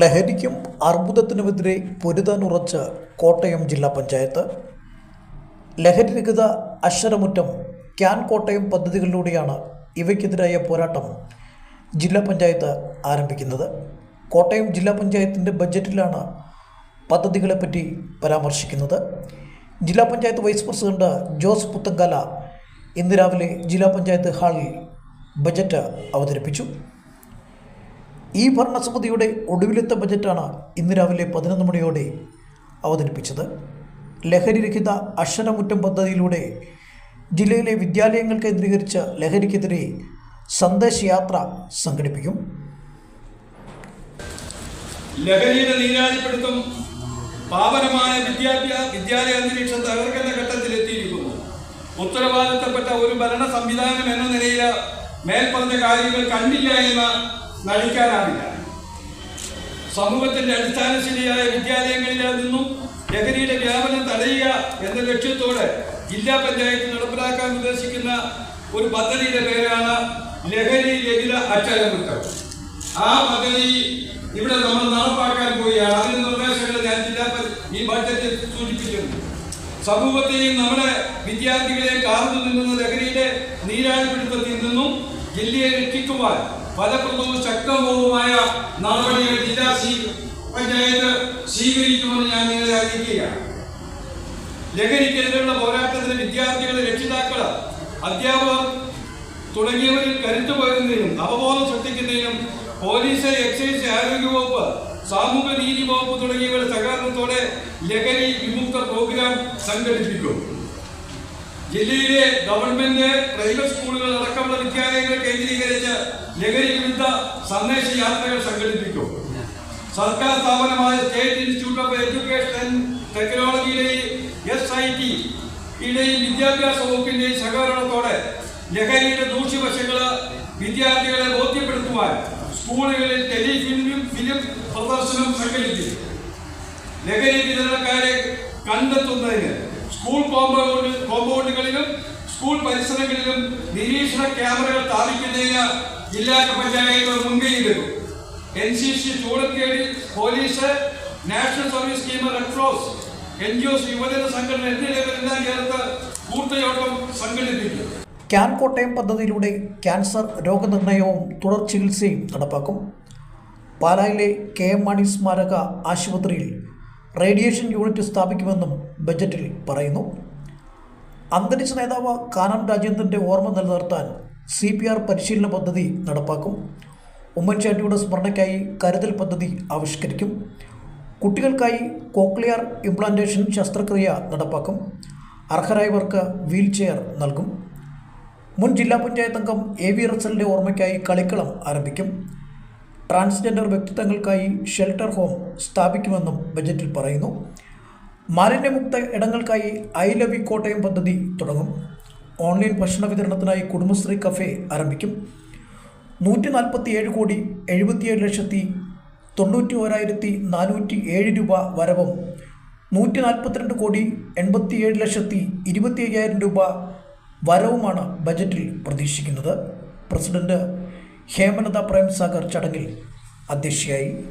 ലഹരിക്കും അർബുദത്തിനുമെതിരെ പൊരുതാനുറച്ച് കോട്ടയം ജില്ലാ പഞ്ചായത്ത്. ലഹരിരഹിത അക്ഷരമുറ്റം ക്യാൻ കോട്ടയം പദ്ധതികളിലൂടെയാണ് ഇവയ്ക്കെതിരായ പോരാട്ടം ജില്ലാ പഞ്ചായത്ത് ആരംഭിക്കുന്നത്. കോട്ടയം ജില്ലാ പഞ്ചായത്തിന്റെ ബജറ്റിലാണ് പദ്ധതികളെപ്പറ്റി പരാമർശിക്കുന്നത്. ജില്ലാ പഞ്ചായത്ത് വൈസ് പ്രസിഡന്റ് ജോസ് പുത്തങ്കാല ഇന്ന് രാവിലെ ജില്ലാ പഞ്ചായത്ത് ഹാളിൽ ബജറ്റ് അവതരിപ്പിച്ചു. ഈ ഭരണസമിതിയുടെ ഒടുവിലത്തെ ബജറ്റാണ് ഇന്ന് രാവിലെ പതിനൊന്ന് മണിയോടെ അവതരിപ്പിച്ചത്. ലഹരിരഹിത അക്ഷരമുറ്റം പദ്ധതിയിലൂടെ ജില്ലയിലെ വിദ്യാലയങ്ങൾ കേന്ദ്രീകരിച്ച് ലഹരിക്കെതിരെ സന്ദേശയാത്ര സംഘടിപ്പിക്കും. ലഹരിയുടെ നീരാളിപ്പിടുത്തം പാവനമായ വിദ്യാഭ്യാസ വിദ്യാലയ അന്തരീക്ഷം തകർക്കുന്ന ഘട്ടത്തിലെത്തിയിരിക്കുന്നു. ഉത്തരവാദിത്തപ്പെട്ട ഒരു ഭരണ സംവിധാനം എന്ന നിലയിൽ മേൽപ്പറഞ്ഞ കാര്യങ്ങൾ കണ്ടില്ല എന്ന് നടിക്കാനാവില്ല. സമൂഹത്തിന്റെ അടിസ്ഥാന ശരിയായ വിദ്യാലയങ്ങളിൽ നിന്നും ലഹരിയുടെ വ്യാപനം തടയുക എന്ന ലക്ഷ്യത്തോടെ ജില്ലാ പഞ്ചായത്ത് നടപ്പിലാക്കാൻ ഉദ്ദേശിക്കുന്ന ഒരു പദ്ധതിയുടെ പേരാണ് ലഹരി രഹിത അക്ഷരമുറ്റം. ആ പദ്ധതി ഇവിടെ നമ്മൾ നടപ്പാക്കാൻ പോവുകയാണ്. അതിന് നിർദ്ദേശങ്ങൾ ഞാൻ ജില്ലാ ഈ ബഡ്ജറ്റിൽ സൂചിപ്പിക്കുന്നു. സമൂഹത്തെയും നമ്മുടെ വിദ്യാർത്ഥികളെയും കാർന്നു നിന്നുന്ന ലഹരിയുടെ നീരാളിപ്പിടുത്തത്തിൽ നിന്നും ജില്ലയെ രക്ഷിക്കുവാൻ ഫലപ്രദവും ശക്തവുമായ നടപടികൾ ജില്ലാ പഞ്ചായത്ത് സ്വീകരിക്കുമെന്ന് ഞാൻ നിങ്ങളെ അറിയിക്കുകയാണ്. ലഹരിക്കെതിരെയുള്ള പോരാട്ടത്തിന് വിദ്യാർത്ഥികൾ രക്ഷിതാക്കൾ അധ്യാപകർ തുടങ്ങിയവരിൽ കരുത്തു പകരുന്നതിനും അവബോധം സൃഷ്ടിക്കുന്നതിനും പോലീസ് എക്സൈസ് ആരോഗ്യവകുപ്പ് സാമൂഹ്യ നീതി വകുപ്പ് തുടങ്ങിയവരുടെ സഹകരണത്തോടെ ലഹരി വിമുക്ത പ്രോഗ്രാം സംഘടിപ്പിക്കും. ജില്ലയിലെ ഗവൺമെന്റ് പ്രൈവറ്റ് സ്കൂളുകൾ അടക്കമുള്ള വിദ്യാലയങ്ങൾ കേന്ദ്രീകരിച്ച് ലഹരി വിരുദ്ധ സന്ദേശ യാത്രകൾ സംഘടിപ്പിക്കും. സർക്കാർ സ്ഥാപനമായ state institute of education and ടെക്നോളജിയുടെയും S I T യുടെയും വിദ്യാഭ്യാസ വകുപ്പിന്റെയും സഹകരണത്തോടെ ലഹരിയുടെ ദൂഷ്യവശങ്ങൾ വിദ്യാർത്ഥികളെ ബോധ്യപ്പെടുത്തുവാൻ സ്കൂളുകളിൽ ടെലിഫിലിം ഫിലിം പ്രദർശനം സംഘടിപ്പിക്കും. ലഹരി വിതരണക്കാരെ കണ്ടെത്തുന്നതിന് സ്കൂൾ കോമ്പൗണ്ട് കോമ്പൗണ്ടുകളിലും സ്കൂൾ പരിസരങ്ങളിലും നിരീക്ഷണ ക്യാമറകൾ സ്ഥാപിക്കുന്നതിന് ജില്ലാ പഞ്ചായത്ത് മുൻകൈയെടുക്കും N C C ചൂടക്കേടി police national service scheme red cross N G Os യുവജന സംഘടന എന്നിവരെല്ലാം ചേർത്ത് കൂട്ടയോട്ടം സംഘടിപ്പിക്കും. ക്യാൻ കോട്ടയം പദ്ധതിയിലൂടെ ക്യാൻസർ രോഗനിർണയവും തുടർ ചികിത്സയും നടപ്പാക്കും. പാലായിലെ കെ എം മാണി സ്മാരക ആശുപത്രിയിൽ റേഡിയേഷൻ യൂണിറ്റ് സ്ഥാപിക്കുമെന്നും ബജറ്റിൽ പറയുന്നു. അന്തരിച്ച നേതാവ് കാനം രാജേന്ദ്രന്റെ ഓർമ്മ നിലനിർത്താൻ സി പി ആർ പരിശീലന പദ്ധതി നടപ്പാക്കും. ഉമ്മൻചാണ്ടിയുടെ സ്മരണയ്ക്കായി കരുതൽ പദ്ധതി ആവിഷ്കരിക്കും. കുട്ടികൾക്കായി കോക്ലിയർ ഇംപ്ലാന്റേഷൻ ശസ്ത്രക്രിയ നടപ്പാക്കും. അർഹരായവർക്ക് വീൽ ചെയർ നൽകും. മുൻ ജില്ലാ പഞ്ചായത്ത് അംഗം എ വി റസലിന്റെ ഓർമ്മയ്ക്കായി കളിക്കളം ആരംഭിക്കും. ട്രാൻസ്ജെൻഡർ വ്യക്തിത്വങ്ങൾക്കായി ഷെൽട്ടർ ഹോം സ്ഥാപിക്കുമെന്നും ബജറ്റിൽ പറയുന്നു. മാലിന്യമുക്ത ഇടങ്ങൾക്കായി ഐ ലവ് കോട്ടയം പദ്ധതി തുടങ്ങും. ഓൺലൈൻ ഭക്ഷണ വിതരണത്തിനായി കുടുംബശ്രീ കഫേ ആരംഭിക്കും. നൂറ്റി നാൽപ്പത്തി ഏഴ് കോടി എഴുപത്തിയേഴ് ലക്ഷത്തി തൊണ്ണൂറ്റി ഒരായിരത്തി നാനൂറ്റി ഏഴ് രൂപ വരവും. നൂറ്റി നാൽപ്പത്തിരണ്ട് കോടി എൺപത്തിയേഴ് ലക്ഷത്തി ഇരുപത്തി അയ്യായിരം രൂപ വരവുമാണ് ബജറ്റിൽ പ്രതീക്ഷിക്കുന്നത്. പ്രസിഡന്റ് ഹേമലത പ്രേംസാഗർ ചടങ്ങിൽ അധ്യക്ഷയായി.